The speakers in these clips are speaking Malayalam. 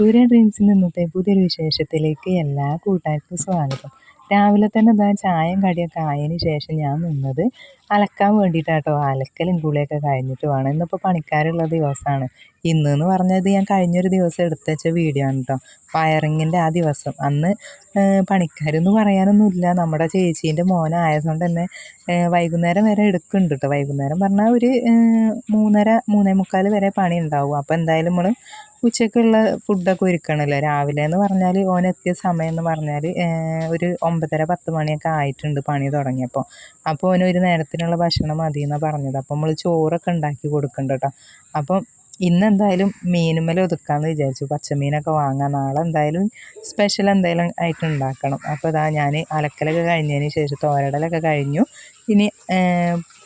സൂര്യ ഡ്രീംസിൽ നിന്നത്തെ പുതിയൊരു വിശേഷത്തിലേക്ക് എല്ലാ കൂട്ടുകാർക്കും സ്വാഗതം. രാവിലെ തന്നെ ഇതാ ചായയും കടിയൊക്കെ ആയതിന് ശേഷം ഞാൻ നിന്നത് അലക്കാൻ വേണ്ടിയിട്ടാട്ടോ. അലക്കലും കുളിയൊക്കെ കഴിഞ്ഞിട്ട് വേണം ഇന്നിപ്പോൾ പണിക്കാരുള്ള ദിവസമാണ്. ഇന്ന് എന്ന് പറഞ്ഞത് ഞാൻ കഴിഞ്ഞൊരു ദിവസം എടുത്തുവച്ച വീഡിയോ ആണ് കേട്ടോ വയറിങ്ങിന്റെ ആ ദിവസം. അന്ന് പണിക്കാരെന്ന് പറയാനൊന്നുമില്ല നമ്മുടെ ചേച്ചീന്റെ മോനായതുകൊണ്ട് തന്നെ വൈകുന്നേരം വരെ എടുക്കുന്നുണ്ട് കേട്ടോ വൈകുന്നേരം പറഞ്ഞാൽ ഒരു മൂന്നര മൂന്നേ മുക്കാൽ വരെ പണി ഉണ്ടാവും അപ്പോൾ എന്തായാലും നമ്മൾ ഉച്ചക്കുള്ള ഫുഡൊക്കെ ഒരുക്കണമല്ലോ രാവിലെ എന്ന് പറഞ്ഞാൽ ഓനെത്തിയ സമയം എന്ന് പറഞ്ഞാൽ ഒരു ഒമ്പതര പത്ത് മണിയൊക്കെ ആയിട്ടുണ്ട് പണി തുടങ്ങിയപ്പോൾ അപ്പോൾ ഓന് ഒരു നേരത്തിനുള്ള ഭക്ഷണം മതി എന്നാണ് പറഞ്ഞത്. അപ്പോൾ നമ്മൾ ചോറൊക്കെ ഉണ്ടാക്കി കൊടുക്കുന്നുണ്ട് കേട്ടോ അപ്പം ഇന്നെന്തായാലും മീനുമ്മൽ ഒതുക്കാമെന്ന് വിചാരിച്ചു. പച്ചമീനൊക്കെ വാങ്ങാം. നാളെ എന്തായാലും സ്പെഷ്യൽ എന്തായാലും ആയിട്ട് ഉണ്ടാക്കണം. അപ്പോൾ ഇതാ ഞാൻ അലക്കലൊക്കെ കഴിഞ്ഞതിന് ശേഷം തോരടലൊക്കെ കഴിഞ്ഞു. ഇനി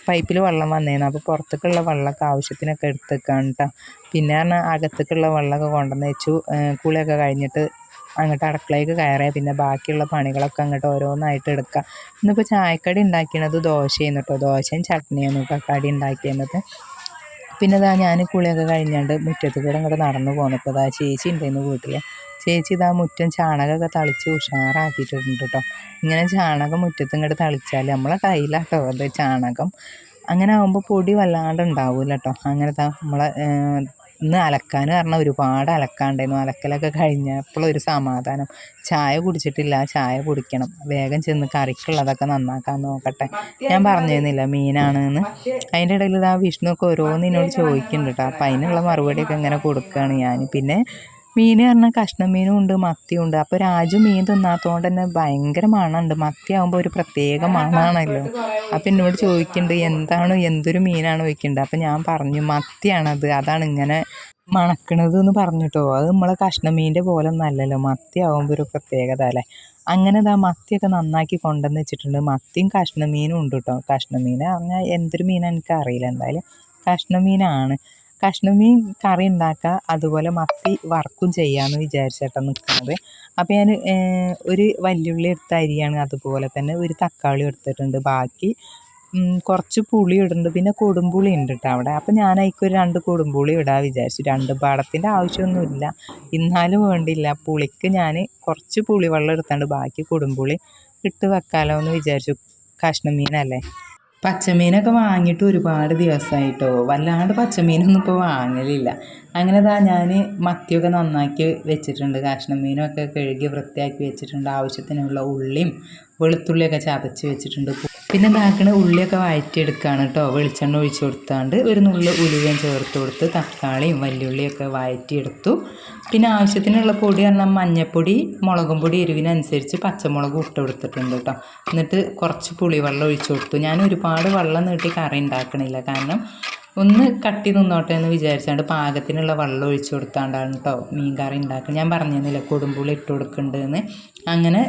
പൈപ്പിൽ വെള്ളം വന്നേന്ന് അപ്പോൾ പുറത്തേക്കുള്ള വെള്ളമൊക്കെ ആവശ്യത്തിനൊക്കെ എടുത്തേക്കാണ് കേട്ടോ പിന്നെ പറഞ്ഞാൽ അകത്തേക്കുള്ള വെള്ളമൊക്കെ കൊണ്ടുവന്ന് വെച്ചു. കുളിയൊക്കെ കഴിഞ്ഞിട്ട് അങ്ങോട്ട് അടുക്കളയ്ക്ക് കയറിയ പിന്നെ ബാക്കിയുള്ള പണികളൊക്കെ അങ്ങോട്ട് ഓരോന്നായിട്ട് എടുക്കുക ഇന്നിപ്പോൾ ചായക്കടി ഉണ്ടാക്കിയത് ദോശയെന്ന് കേട്ടോ ദോശയും ചട്നിയാണ് കേട്ടോ കടി പിന്നെ ഇതാ ഞാൻ കുളിയൊക്കെ കഴിഞ്ഞാണ്ട് മുറ്റത്ത് കൂടെ അങ്ങോട്ട് നടന്നു പോന്നപ്പോൾ ഇതാ ചേച്ചി ഉണ്ടായിരുന്നു വീട്ടിൽ ചേച്ചി ഇതാ മുറ്റം ചാണകമൊക്കെ തളിച്ച് ഉഷാറാക്കിയിട്ടുണ്ട് കേട്ടോ ഇങ്ങനെ ചാണകം മുറ്റത്തും ഇങ്ങോട്ട് തളിച്ചാൽ നമ്മളെ കയ്യിലാട്ടോ അത് ചാണകം. അങ്ങനെ ആകുമ്പോൾ പൊടി വല്ലാണ്ട് ഉണ്ടാവില്ല കേട്ടോ അങ്ങനത്തെ നമ്മളെ ഇന്ന് അലക്കാൻ പറഞ്ഞാൽ ഒരുപാട് അലക്കാണ്ടായിരുന്നു. അലക്കലൊക്കെ കഴിഞ്ഞപ്പോഴൊരു സമാധാനം. ചായ കുടിച്ചിട്ടില്ല ചായ കുടിക്കണം. വേഗം ചെന്ന് കറിക്കുള്ളതൊക്കെ നന്നാക്കാൻ നോക്കട്ടെ. ഞാൻ പറഞ്ഞിരുന്നില്ല മീനാണ് എന്ന് അതിന്റെ ഇടയിൽ ആ വിഷ്ണുവൊക്കെ ഓരോന്നിനോട് ചോദിക്കുന്നുണ്ട് കേട്ടോ. അപ്പം അതിനുള്ള മറുപടിയൊക്കെ ഇങ്ങനെ കൊടുക്കുകയാണ് ഞാൻ പിന്നെ മീൻ പറഞ്ഞാൽ കഷ്ണം മീനും ഉണ്ട് മത്തിയും ഉണ്ട് അപ്പോൾ രാജു മീൻ തിന്നാത്തതുകൊണ്ട് തന്നെ ഭയങ്കര മണമുണ്ട്. മത്തി ആകുമ്പോൾ ഒരു പ്രത്യേക മണമാണല്ലോ. അപ്പം എന്നോട് ചോദിക്കുന്നുണ്ട് എന്താണ് എന്തൊരു മീനാണ്? ചോദിക്കുന്നുണ്ട് അപ്പം ഞാൻ പറഞ്ഞു മത്തിയാണത്. അതാണ് ഇങ്ങനെ മണക്കണത് എന്ന് പറഞ്ഞിട്ടോ. അത് നമ്മളെ കഷ്ണം മീന്റെ പോലെ ഒന്നല്ലല്ലോ. മത്തി ആകുമ്പോൾ ഒരു പ്രത്യേകത അല്ലേ? അങ്ങനെ ഇതാ മത്തിയൊക്കെ നന്നാക്കി കൊണ്ടുവന്ന് വെച്ചിട്ടുണ്ട്. മത്തിയും കഷ്ണം മീനും ഉണ്ട് കേട്ടോ കഷ്ണം മീൻ പറഞ്ഞാൽ എന്തൊരു മീനാണ് എനിക്ക് അറിയില്ല എന്തായാലും കഷ്ണം മീൻ കറി ഉണ്ടാക്കുക അതുപോലെ മത്തി വറക്കും ചെയ്യാമെന്ന് വിചാരിച്ചിട്ടാണ് നിൽക്കുന്നത് അപ്പോൾ ഞാൻ ഒരു വല്യുള്ളി എടുത്ത അരിയാണ് അതുപോലെ തന്നെ ഒരു തക്കാളി എടുത്തിട്ടുണ്ട്. ബാക്കി കുറച്ച് പുളി ഇടുന്നുണ്ട്. പിന്നെ കൊടുമ്പുളി ഉണ്ട് കേട്ടോ അവിടെ. അപ്പോൾ ഞാൻ രണ്ട് കൊടുമ്പുളി ഇടാൻ വിചാരിച്ചു. രണ്ട് പാടത്തിന്റെ ആവശ്യമൊന്നുമില്ല. ഇന്നാലും വേണ്ടില്ല. പുളിക്ക് ഞാൻ കുറച്ച് പുളിവെള്ളം എടുത്തുകൊണ്ട് ബാക്കി കൊടുമ്പുളി ഇട്ട് വെക്കാമല്ലോ എന്ന് വിചാരിച്ചു. കഷ്ണം മീനല്ലേ പച്ചമീനൊക്കെ വാങ്ങിയിട്ട് ഒരുപാട് ദിവസമായിട്ടോ വല്ലാണ്ട് പച്ചമീനൊന്നും ഇപ്പോൾ വാങ്ങലില്ല. അങ്ങനെ താ ഞാൻ മത്തിയൊക്കെ നന്നാക്കി വെച്ചിട്ടുണ്ട്. കാഷ്ണം മീനൊക്കെ കഴുകി വൃത്തിയാക്കി വെച്ചിട്ടുണ്ട്. ആവശ്യത്തിനുള്ള ഉള്ളിയും വെളുത്തുള്ളിയൊക്കെ ചതച്ച് വെച്ചിട്ടുണ്ട്. പിന്നെ ഇതാക്കണ ഉള്ളിയൊക്കെ വഴറ്റിയെടുക്കുകയാണ് കേട്ടോ വെളിച്ചെണ്ണ ഒഴിച്ചു കൊടുത്താണ്ട് ഒരു നുള്ളി ഉലുവയും ചേർത്ത് കൊടുത്ത് തക്കാളിയും വല്യുള്ളിയൊക്കെ വഴറ്റിയെടുത്തു. പിന്നെ ആവശ്യത്തിനുള്ള പൊടി പറഞ്ഞാൽ മഞ്ഞൾപ്പൊടി മുളകും പൊടി എരിവിനനുസരിച്ച് പച്ചമുളകും ഇട്ട് കൊടുത്തിട്ടുണ്ട് കേട്ടോ എന്നിട്ട് കുറച്ച് പുളിവെള്ളം ഒഴിച്ചു കൊടുത്തു. ഞാൻ ഒരുപാട് വെള്ളം നീട്ടി കറി ഉണ്ടാക്കണില്ല. കാരണം ഒന്ന് കട്ടി നിന്നോട്ടെ എന്ന് വിചാരിച്ചാണ്ട് പാകത്തിനുള്ള വെള്ളം ഒഴിച്ചു കൊടുത്താണ്ടാണ് കേട്ടോ മീൻ കറി ഉണ്ടാക്കുന്നത് ഞാൻ പറഞ്ഞിരുന്നില്ല കൊടുമ്പുളി ഇട്ട് കൊടുക്കുന്നുണ്ടെന്ന് അങ്ങനെ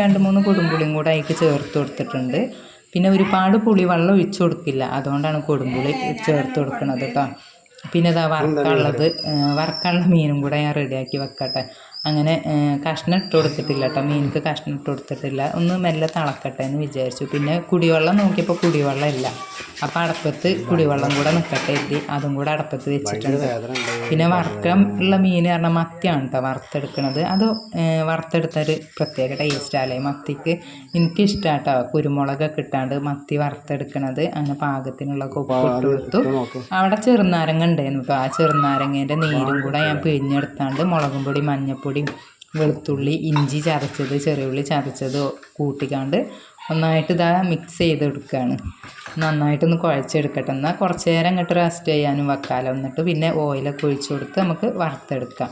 രണ്ട് മൂന്ന് കൊടുമ്പുളിയും കൂടെ അതിലേക്ക് ചേർത്ത് കൊടുത്തിട്ടുണ്ട്. പിന്നെ ഒരുപാട് പുളി വെള്ളം ഒഴിച്ചു കൊടുക്കില്ല. അതുകൊണ്ടാണ് കൊടുമ്പുളി ചേർത്ത് കൊടുക്കുന്നത് കേട്ടോ പിന്നെ ഇതാ വറക്കാനുള്ളത് വറക്കാനുള്ള മീനും കൂടെ ഞാൻ റെഡിയാക്കി വെക്കട്ടെ. അങ്ങനെ കഷ്ണം ഇട്ട് കൊടുത്തിട്ടില്ല കേട്ടോ. മീനിക്ക് കഷ്ണം ഇട്ട് കൊടുത്തിട്ടില്ല. ഒന്ന് മെല്ലെ തിളക്കട്ടെ എന്ന് വിചാരിച്ചു. പിന്നെ കുടിവെള്ളം നോക്കിയപ്പോൾ കുടിവെള്ളം ഇല്ല. അപ്പോൾ അടപ്പത്ത് കുടിവെള്ളം കൂടെ നിൽക്കട്ടെ എത്തി അതും കൂടെ അടപ്പത്ത് വെച്ചിട്ടുണ്ട്. പിന്നെ വറക്കം ഉള്ള മീൻ പറഞ്ഞാൽ മത്തിയാണ് കേട്ടോ വറുത്തെടുക്കണത്. അത് വറുത്തെടുത്തൊരു പ്രത്യേക ടേസ്റ്റാല്ലേ മത്തിക്ക് എനിക്കിഷ്ടമാണ് കേട്ടോ കുരുമുളകൊക്കെ ഇട്ടാണ്ട് മത്തി വറുത്തെടുക്കണത്. അങ്ങനെ പാകത്തിനുള്ള കൊപ്പ് ഇട്ട് കൊടുത്തു അവിടെ ചെറുനാരങ്ങ ഉണ്ടായിരുന്നു കേട്ടോ. ആ ചെറുനാരങ്ങേന്റെ നീരും കൂടെ ഞാൻ പിഴിഞ്ഞെടുത്താണ്ട് മുളകും പൊടി മഞ്ഞൾപ്പൊടി മഞ്ഞൾപ്പൊടിയും വെളുത്തുള്ളി ഇഞ്ചി ചതച്ചത് ചെറിയുള്ളി ചതച്ചത് കൂട്ടിക്കാണ്ട് ഒന്നായിട്ട് ഇതാ മിക്സ് ചെയ്തെടുക്കുകയാണ് നന്നായിട്ടൊന്ന് കുഴച്ചെടുക്കട്ടെ. എന്നാൽ കുറച്ച് നേരം അങ്ങോട്ട് റെസ്റ്റ് ചെയ്യാനും വെക്കാലോ. എന്നിട്ട് പിന്നെ ഓയിലൊക്കെ ഒഴിച്ച് കൊടുത്ത് നമുക്ക് വറുത്തെടുക്കാം.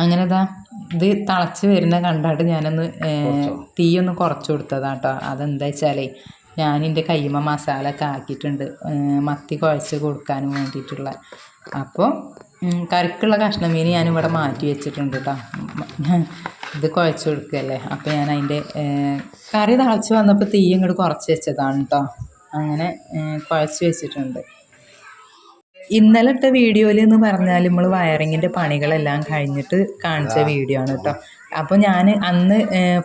അങ്ങനെ ഇതാ ഇത് തിളച്ച് വരുന്ന കണ്ടാട്ട് ഞാനൊന്ന് തീയൊന്ന് കുറച്ച് കൊടുത്തതാണ് കേട്ടോ അതെന്താ വെച്ചാലേ ഞാൻ എന്റെ കൈമ മസാല ഒക്കെ ആക്കിയിട്ടുണ്ട് മത്തി കുഴച്ച് കൊടുക്കാനും വേണ്ടിയിട്ടുള്ള. അപ്പോൾ കറിക്കുള്ള കഷ്ണം മീൻ ഞാനിവിടെ മാറ്റി വെച്ചിട്ടുണ്ട് കേട്ടോ ഇത് കുഴച്ച് കൊടുക്കുകയല്ലേ? അപ്പോൾ ഞാൻ അതിന്റെ കറി തിളച്ച് വന്നപ്പോൾ തീ ഇങ്ങോട്ട് കുറച്ച് വെച്ചതാണ് കേട്ടോ അങ്ങനെ കുഴച്ച് വെച്ചിട്ടുണ്ട്. ഇന്നലെ ഇട്ട വീഡിയോയിൽ എന്ന് പറഞ്ഞാൽ നമ്മൾ വയറിങ്ങിന്റെ പണികളെല്ലാം കഴിഞ്ഞിട്ട് കാണിച്ച വീഡിയോ ആണ് കേട്ടോ അപ്പോൾ ഞാൻ അന്ന്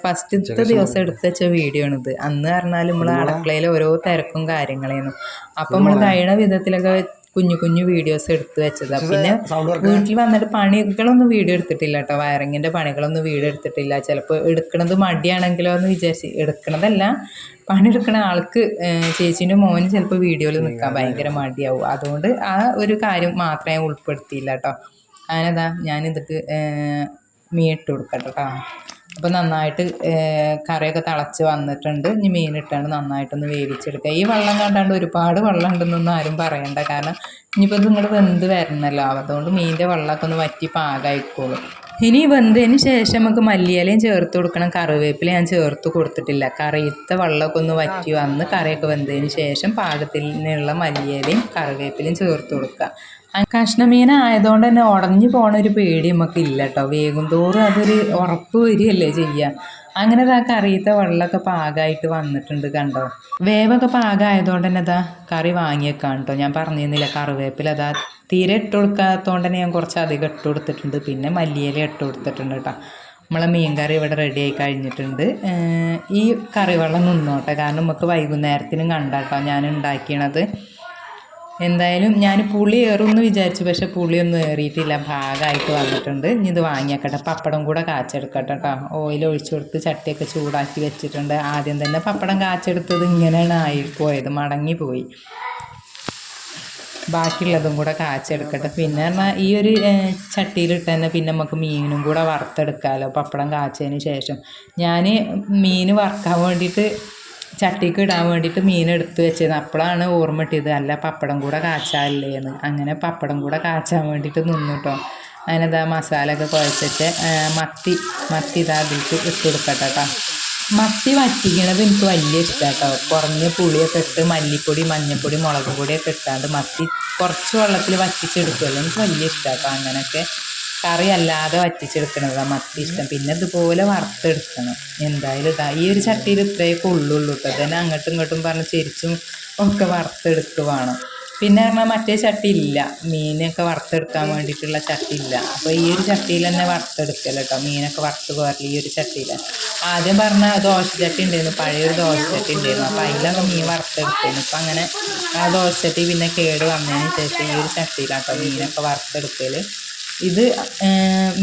ഫസ്റ്റത്തെ ദിവസം എടുത്ത് വെച്ച വീഡിയോ ആണിത് അന്ന് പറഞ്ഞാൽ നമ്മൾ അടുക്കളയിൽ ഓരോ തിരക്കും കാര്യങ്ങളായിരുന്നു അപ്പം നമ്മൾ കഴിയണ വിധത്തിലൊക്കെ കുഞ്ഞു കുഞ്ഞു വീഡിയോസ് എടുത്തു വെച്ചത്. പിന്നെ വീട്ടിൽ വന്നിട്ട് പണികളൊന്നും വീഡിയോ എടുത്തിട്ടില്ല കേട്ടോ വയറിങ്ങിന്റെ പണികളൊന്നും വീഡിയോ എടുത്തിട്ടില്ല. ചിലപ്പോൾ എടുക്കണത് മടിയാണെങ്കിലോ എന്ന് വിചാരിച്ച് എടുക്കണതല്ല. പണിയെടുക്കണ ആൾക്ക് ചേച്ചീന്റെ മോന് ചിലപ്പോൾ വീഡിയോയിൽ നിൽക്കാൻ ഭയങ്കര മടിയാവും. അതുകൊണ്ട് ആ ഒരു കാര്യം മാത്രമേ ഉൾപ്പെടുത്തിയില്ല കേട്ടോ അങ്ങനെതാ ഞാനിതൊക്കെ മീൻ ഇട്ട് കൊടുക്കട്ടെ കേട്ടോ അപ്പോൾ നന്നായിട്ട് കറിയൊക്കെ തിളച്ച് വന്നിട്ടുണ്ട്. ഇനി മീനിട്ടാണ് നന്നായിട്ടൊന്ന് വേവിച്ചെടുക്കുക. ഈ വെള്ളം കണ്ടാണ്ട് ഒരുപാട് വെള്ളം ഉണ്ടെന്നൊന്നും ആരും പറയണ്ട. കാരണം ഇനിയിപ്പോൾ ഇത് ഇങ്ങോട്ട് വെന്ത് വരണമല്ലോ അതുകൊണ്ട് മീനിന്റെ വെള്ളമൊക്കെ ഒന്ന് വറ്റി പാകമായിക്കോളും ഇനി വെന്തതിന് ശേഷം നമുക്ക് മല്ലിയിലയും ചേർത്ത് കൊടുക്കണം. കറിവേപ്പില ഞാൻ ചേർത്ത് കൊടുത്തിട്ടില്ല. കറിയത്തെ വെള്ളമൊക്കെ ഒന്ന് വറ്റി വന്ന് കറിയൊക്കെ വെന്തതിന് ശേഷം പാകത്തിനുള്ള മല്ലിയിലയും കറിവേപ്പിലയും ചേർത്ത് കൊടുക്കുക. കഷ്ണമീൻ ആയതുകൊണ്ട് തന്നെ ഉടഞ്ഞു പോണ ഒരു പേടി നമുക്ക് ഇല്ല കേട്ടോ. വേഗം തോറും അതൊരു ഉറപ്പ് വരികയല്ലേ ചെയ്യുക അങ്ങനെ ഇതാ കറിയത്തെ വെള്ളമൊക്കെ പാകമായിട്ട് വന്നിട്ടുണ്ട് കണ്ടോ. വേവൊക്കെ പാകമായതുകൊണ്ട് തന്നെ അതാ കറി വാങ്ങിയേക്കാം കേട്ടോ. ഞാൻ പറഞ്ഞിരുന്നില്ല കറിവേപ്പില അതാ തീരെ ഇട്ട് കൊടുക്കാത്തതുകൊണ്ട് തന്നെ ഞാൻ കുറച്ച് അധികം ഇട്ട് കൊടുത്തിട്ടുണ്ട്. പിന്നെ മല്ലിയില ഇട്ട് കൊടുത്തിട്ടുണ്ട് കേട്ടോ. നമ്മളെ മീൻ കറി ഇവിടെ റെഡി ആയി കഴിഞ്ഞിട്ടുണ്ട്. ഈ കറി വെള്ളം നിന്നോട്ടെ. കാരണം നമുക്ക് വൈകുന്നേരത്തിനും കണ്ടാട്ടോ ഞാൻ ഉണ്ടാക്കിയണത്. എന്തായാലും ഞാൻ പുളി ഏറുമെന്ന് വിചാരിച്ചു. പക്ഷെ പുളിയൊന്നും ഏറിയിട്ടില്ല. ഭാഗമായിട്ട് വന്നിട്ടുണ്ട്. ഇനി ഇത് വാങ്ങിയേക്കട്ടെ. പപ്പടം കൂടെ കാച്ചെടുക്കട്ടെ കേട്ടോ. ഓയിൽ ഒഴിച്ചു കൊടുത്ത് ചട്ടിയൊക്കെ ചൂടാക്കി വെച്ചിട്ടുണ്ട്. ആദ്യം തന്നെ പപ്പടം കാച്ചെടുത്തത് ഇങ്ങനെയാണ് ആയിപ്പോയത് മടങ്ങിപ്പോയി. ബാക്കിയുള്ളതും കൂടെ കാച്ചെടുക്കട്ടെ. പിന്നെ പറഞ്ഞാൽ ഈ ഒരു ചട്ടിയിലിട്ട് തന്നെ പിന്നെ നമുക്ക് മീനും കൂടെ വറുത്തെടുക്കാമല്ലോ പപ്പടം കാച്ചതിന് ശേഷം. ഞാൻ മീൻ വറുക്കാൻ വേണ്ടിയിട്ട് ചട്ടിക്ക് ഇടാൻ വേണ്ടിയിട്ട് മീൻ എടുത്ത് വെച്ചത് അപ്പോഴാണ് ഓർമ്മ കിട്ടിയത്. അല്ല പപ്പടം കൂടെ കാച്ചാല്ലേ എന്ന് അങ്ങനെ പപ്പടം കൂടെ കാച്ചാൻ വേണ്ടിയിട്ട് നിന്നു കേട്ടോ അതിനെന്താ മസാല ഒക്കെ കുഴച്ചിട്ട് മത്തി മത്തി ഇതാ അതിലേക്ക് ഇട്ട് കൊടുക്കട്ടെ കേട്ടോ മത്തി വറ്റിക്കണത് എനിക്ക് വലിയ ഇഷ്ടമാണ് കേട്ടോ കുറഞ്ഞ പുളിയൊക്കെ ഇട്ട് മല്ലിപ്പൊടി മഞ്ഞൾപ്പൊടി മുളക് പൊടിയൊക്കെ ഇട്ടാണ്ട് മത്തി കുറച്ച് വെള്ളത്തിൽ വറ്റിച്ചെടുക്കുമല്ലോ എനിക്ക് വലിയ ഇഷ്ടമാണ് കേട്ടോ അങ്ങനെയൊക്കെ കറി അല്ലാതെ വറ്റിച്ചെടുക്കണതാണ് മത്തി ഇഷ്ടം. പിന്നെ ഇതുപോലെ വറുത്തെടുക്കണം. എന്തായാലും ഇതാ ഈ ഒരു ചട്ടിയിൽ ഇത്രയൊക്കെ ഉള്ളൂ കേട്ടോ തന്നെ അങ്ങോട്ടും ഇങ്ങോട്ടും പറഞ്ഞ് ചെരിച്ചും ഒക്കെ വറുത്തെടുക്കുക വേണം പിന്നെ പറഞ്ഞാൽ മറ്റേ ചട്ടി ഇല്ല മീനൊക്കെ വറുത്തെടുക്കാൻ വേണ്ടിയിട്ടുള്ള ചട്ടി ഇല്ല അപ്പോൾ ഈ ഒരു ചട്ടിയിൽ തന്നെ വറുത്തെടുക്കല കേട്ടോ മീനൊക്കെ വറുത്ത് പോകാറില്ല ഈ ഒരു ചട്ടിയിൽ ആദ്യം പറഞ്ഞ ചട്ടി ഉണ്ടായിരുന്നു പഴയൊരു ദോശ ചട്ടി ഉണ്ടായിരുന്നു അപ്പോൾ അതിലൊക്കെ മീൻ വറുത്തെടുക്കുന്നു ഇപ്പം അങ്ങനെ ആ ദോശ ചട്ടി പിന്നെ കേട് വന്നതിന് ശേഷം ഈ ഒരു ചട്ടിയിലാട്ടോ മീനൊക്കെ വറുത്തെടുക്കൽ ഇത്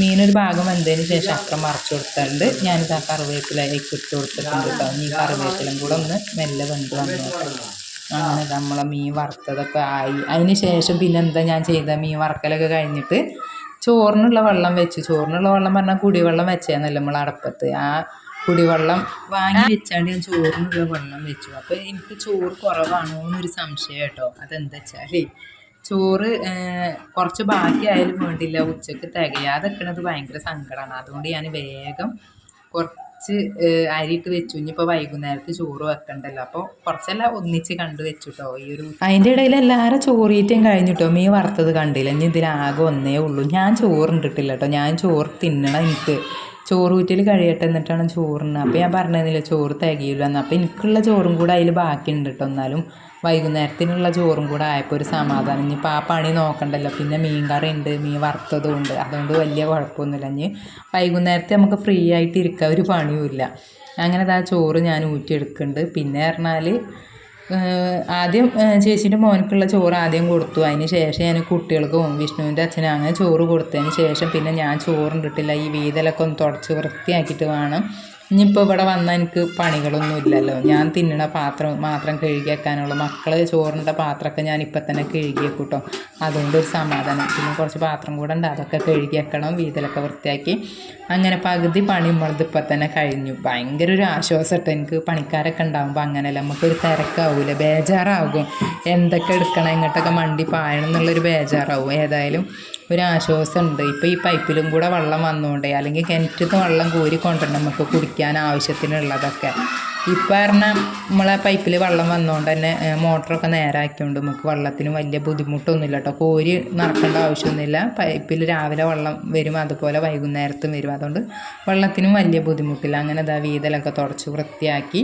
മീനൊരു ഭാഗം വെന്തതിന് ശേഷം അപ്പുറം മറച്ചു കൊടുത്തിട്ടുണ്ട് ഞാനിത് ആ കറിവേപ്പിലേക്ക് ഇട്ട് കൊടുത്തിട്ടുണ്ട് കേട്ടോ ഈ കറിവേപ്പിലും കൂടെ ഒന്ന് മെല്ലെ വെന്ത് വന്നോട്ടെ. അങ്ങനെ നമ്മളെ മീൻ വറുത്തതൊക്കെ ആയി. അതിന് ശേഷം പിന്നെ എന്താ ഞാൻ ചെയ്ത? മീൻ വറക്കലൊക്കെ കഴിഞ്ഞിട്ട് ചോറിനുള്ള വെള്ളം വെച്ചു. ചോറിനുള്ള വെള്ളം പറഞ്ഞാൽ കുടിവെള്ളം വെച്ചേന്നല്ല നമ്മൾ അടപ്പത്ത്. ആ കുടിവെള്ളം വാങ്ങി വെച്ചാണ്ട് ഞാൻ ചോറിനുള്ള വെള്ളം വെച്ചു. അപ്പോൾ എനിക്ക് ചോറ് കുറവാണോ എന്നൊരു സംശയം കേട്ടോ. അതെന്താ വെച്ചാൽ ചോറ് കുറച്ച് ബാക്കിയായാലും വേണ്ടില്ല. ഉച്ചയ്ക്ക് തികയാതെ നിൽക്കുന്നത് ഭയങ്കര സങ്കടമാണ് അതുകൊണ്ട് ഞാൻ വേഗം കുറച്ച് അരിയിട്ട് വെച്ചു. ഇനിയിപ്പോൾ വൈകുന്നേരത്ത് ചോറ് വെക്കണ്ടല്ലോ. അപ്പോൾ കുറച്ചെല്ലാം ഒന്നിച്ച് കണ്ടു വെച്ചു കേട്ടോ ഈ ഒരു അതിന്റെ ഇടയിൽ എല്ലാവരും ചോറീറ്റയും കേട്ടോ മീ വറുത്തത് കണ്ടില്ല. ഇനി ഇതിലാകെ ഒന്നേ ഉള്ളൂ. ഞാൻ ചോറ് ഇട്ടിട്ടില്ല കേട്ടോ ഞാൻ ചോറ് തിന്നണം എനിക്ക്. ചോറ് ഊറ്റൽ കഴിയട്ടെ എന്നിട്ടാണ് ചോറിന്. അപ്പോൾ ഞാൻ പറഞ്ഞില്ല ചോറ് തികയില്ല എന്ന് അപ്പോൾ എനിക്കുള്ള ചോറും കൂടെ അതിൽ ബാക്കിയുണ്ട് കേട്ടോ എന്നാലും വൈകുന്നേരത്തിനുള്ള ചോറും കൂടെ ആയപ്പോൾ ഒരു സമാധാനം. ഇനിയിപ്പോൾ ആ പണി നോക്കണ്ടല്ലോ. പിന്നെ മീൻ കറി ഉണ്ട് മീൻ വറുത്തതും ഉണ്ട്. അതുകൊണ്ട് വലിയ കുഴപ്പമൊന്നുമില്ല. ഇനി വൈകുന്നേരത്തെ നമുക്ക് ഫ്രീ ആയിട്ട് ഇരിക്കാൻ ഒരു പണിയുമില്ല അങ്ങനെ ആ ചോറ് ഞാൻ ഊറ്റിയെടുക്കുന്നുണ്ട്. പിന്നെ പറഞ്ഞാൽ ആദ്യം ചേച്ചീന്റെ മോനക്കുള്ള ചോറ് ആദ്യം കൊടുത്തു. അതിന് ശേഷം ഞാൻ കുട്ടികൾക്കും വിഷ്ണുവിന്റെ അച്ഛനും അങ്ങനെ ചോറ് കൊടുത്തതിന് ശേഷം പിന്നെ ഞാൻ ചോറുണ്ടിട്ടില്ല ഈ വീതലൊക്കെ ഒന്ന് തുടച്ച് വൃത്തിയാക്കിയിട്ട് വേണം. ഇനിയിപ്പോൾ ഇവിടെ വന്നാൽ എനിക്ക് പണികളൊന്നും ഇല്ലല്ലോ. ഞാൻ തിന്നണ പാത്രം മാത്രം കഴുകി വെക്കാനുള്ളൂ മക്കൾ ചോറിന്റെ പാത്രമൊക്കെ ഞാൻ ഇപ്പം തന്നെ കഴുകി വെക്കൂട്ടോ അതുകൊണ്ട് ഒരു സമാധാനം. പിന്നെ കുറച്ച് പാത്രം കൂടെ ഉണ്ട്. അതൊക്കെ കഴുകി വെക്കണം വീതിലൊക്കെ വൃത്തിയാക്കി. അങ്ങനെ പകുതി പണി നമ്മളത് ഇപ്പം തന്നെ കഴിഞ്ഞു. ഭയങ്കര ഒരു ആശ്വാസം കേട്ടോ. എനിക്ക് പണിക്കാരൊക്കെ ഉണ്ടാകുമ്പോൾ അങ്ങനെയല്ല. നമുക്കൊരു തിരക്കാവൂല. ബേജാറാകും. എന്തൊക്കെ എടുക്കണം എങ്ങോട്ടൊക്കെ മണ്ടി പായണം എന്നുള്ളൊരു ബേജാറാവും. ഏതായാലും ഒരു ആശ്വാസമുണ്ട് ഇപ്പോൾ ഈ പൈപ്പിലും കൂടെ വെള്ളം വന്നുകൊണ്ടേ അല്ലെങ്കിൽ കിണറ്റിൽ വെള്ളം കോരി കൊണ്ടുവരണം നമുക്ക് കുടിക്കാൻ ആവശ്യത്തിനുള്ളതൊക്കെ. ഇപ്പം പറഞ്ഞാൽ നമ്മളെ പൈപ്പിൽ വെള്ളം വന്നുകൊണ്ട് തന്നെ മോട്ടറൊക്കെ നേരാക്കിയോണ്ട് നമുക്ക് വെള്ളത്തിന് വലിയ ബുദ്ധിമുട്ടൊന്നുമില്ല കേട്ടോ. കോരി നടക്കേണ്ട ആവശ്യമൊന്നുമില്ല. പൈപ്പിൽ രാവിലെ വെള്ളം വരും അതുപോലെ വൈകുന്നേരത്തും വരും. അതുകൊണ്ട് വെള്ളത്തിനും വലിയ ബുദ്ധിമുട്ടില്ല. അങ്ങനെ ഇതാ വീതലൊക്കെ തുടച്ച് വൃത്തിയാക്കി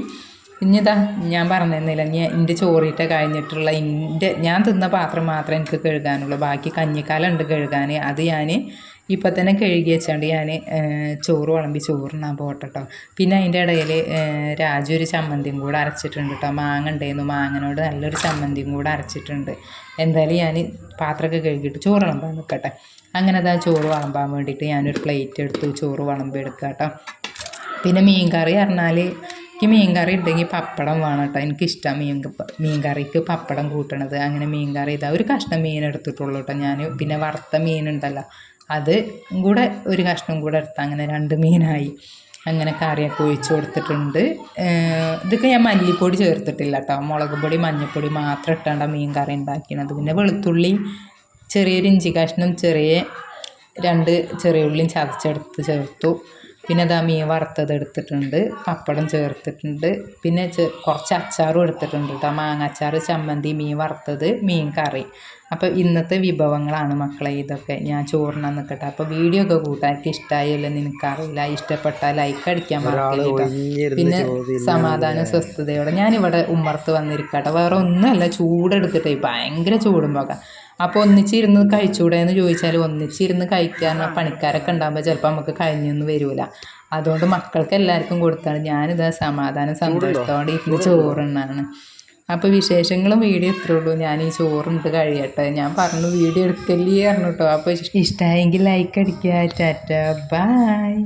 ഇനിതാ ഞാൻ പറഞ്ഞിരുന്നില്ല ഇനി എന്റെ ചോറിയിട്ട് കഴിഞ്ഞിട്ടുള്ള എന്റെ ഞാൻ തിന്ന പാത്രം മാത്രമേ എനിക്ക് കഴുകാനുള്ളൂ. ബാക്കി കഞ്ഞിക്കാലം ഉണ്ട് കഴുകാൻ അത് ഞാൻ ഇപ്പം തന്നെ കഴുകി വെച്ചാണ്ട് ഞാൻ ചോറ് വിളമ്പി ചോറിനാൻ പോട്ടെ പിന്നെ അതിന്റെ ഇടയിൽ രാജു ഒരു ചമ്മന്തിയും കൂടെ അരച്ചിട്ടുണ്ട് കേട്ടോ മാങ്ങ ഉണ്ടായിരുന്നു മാങ്ങനോട് നല്ലൊരു ചമ്മന്തിയും കൂടെ അരച്ചിട്ടുണ്ട്. എന്തായാലും ഞാൻ പാത്രമൊക്കെ കഴുകിയിട്ട് ചോറ് വിളമ്പാൻ നിൽക്കട്ടെ അങ്ങനെ അതാ ചോറ് വിളമ്പാൻ വേണ്ടിയിട്ട് ഞാനൊരു പ്ലേറ്റ് എടുത്തു ചോറ് വിളമ്പി എടുക്കാം കേട്ടോ പിന്നെ മീൻ കറി പറഞ്ഞാൽ എനിക്ക് മീൻ കറി ഉണ്ടെങ്കിൽ പപ്പടം വേണം കേട്ടോ. എനിക്കിഷ്ടം മീൻ മീൻ കറിക്ക് പപ്പടം കൂട്ടണത്. അങ്ങനെ മീൻ കറി ഇതാ. ഒരു കഷ്ണം മീൻ എടുത്തിട്ടുള്ളൂ കേട്ടോ ഞാൻ. പിന്നെ വറുത്ത മീനുണ്ടല്ലോ അത് കൂടെ ഒരു കഷ്ണം കൂടെ എടുത്താൽ അങ്ങനെ രണ്ട് മീനായി. അങ്ങനെ കറിയൊക്കെ ഒഴിച്ച് കൊടുത്തിട്ടുണ്ട്. ഇതൊക്കെ ഞാൻ മല്ലിപ്പൊടി ചേർത്തിട്ടില്ല കേട്ടോ. മുളക് പൊടി മഞ്ഞൾപ്പൊടി മാത്രം ഇട്ടാണ്ട മീൻ കറി ഉണ്ടാക്കിയത് പിന്നെ വെളുത്തുള്ളി ചെറിയൊരു ഇഞ്ചി കഷ്ണം ചെറിയ രണ്ട് ചെറിയ ഉള്ളിയും ചതച്ചെടുത്ത് ചേർത്തു. പിന്നെ അതാ മീൻ വറുത്തത് എടുത്തിട്ടുണ്ട് പപ്പടം ചേർത്തിട്ടുണ്ട് പിന്നെ കുറച്ച് അച്ചാറും എടുത്തിട്ടുണ്ട് കേട്ടോ മാങ്ങ അച്ചാർ ചമ്മന്തി മീൻ വറുത്തത് മീൻ കറി. അപ്പോൾ ഇന്നത്തെ വിഭവങ്ങളാണ് മക്കളെ ഇതൊക്കെ. ഞാൻ ചോറിനാൻ നിൽക്കട്ടെ അപ്പോൾ വീഡിയോ ഒക്കെ കൂട്ടാർക്ക് ഇഷ്ടമായല്ലോ നിനക്കറിയില്ല. ഇഷ്ടപ്പെട്ടാൽ ലൈക്ക് അടിക്കാൻ മറക്കില്ല പിന്നെ സമാധാന സ്വസ്ഥതയോടെ. ഞാനിവിടെ ഉമ്മർത്ത് വന്നിരിക്കട്ടെ. വേറെ ഒന്നുമല്ല ചൂടെടുത്തിട്ടേ ഭയങ്കര ചൂടും പോകാം. അപ്പോൾ ഒന്നിച്ചിരുന്ന് കഴിച്ചുകൂടെ എന്ന് ചോദിച്ചാൽ ഒന്നിച്ചിരുന്ന് കഴിക്കാൻ പണിക്കാരൊക്കെ ഉണ്ടാകുമ്പോൾ ചിലപ്പോൾ നമുക്ക് കഴിഞ്ഞൊന്നും വരില്ല അതുകൊണ്ട് മക്കൾക്ക് എല്ലാവർക്കും കൊടുത്താണ്. ഞാനിത് സമാധാനം സന്തോഷത്തോടെ ഇരുന്ന് ചോറുണ്ണാണ് അപ്പോൾ വിശേഷങ്ങളും വീഡിയോ ഇത്രേ ഉള്ളൂ. ഞാൻ ഈ ചോറുണ്ട് കഴിയട്ടെ. ഞാൻ പറഞ്ഞു വീഡിയോ എടുക്കല്ലേ പറഞ്ഞു കേട്ടോ അപ്പോൾ ഇഷ്ടമായെങ്കിൽ ലൈക്ക് അടിക്കുക ടാറ്റ ബായ്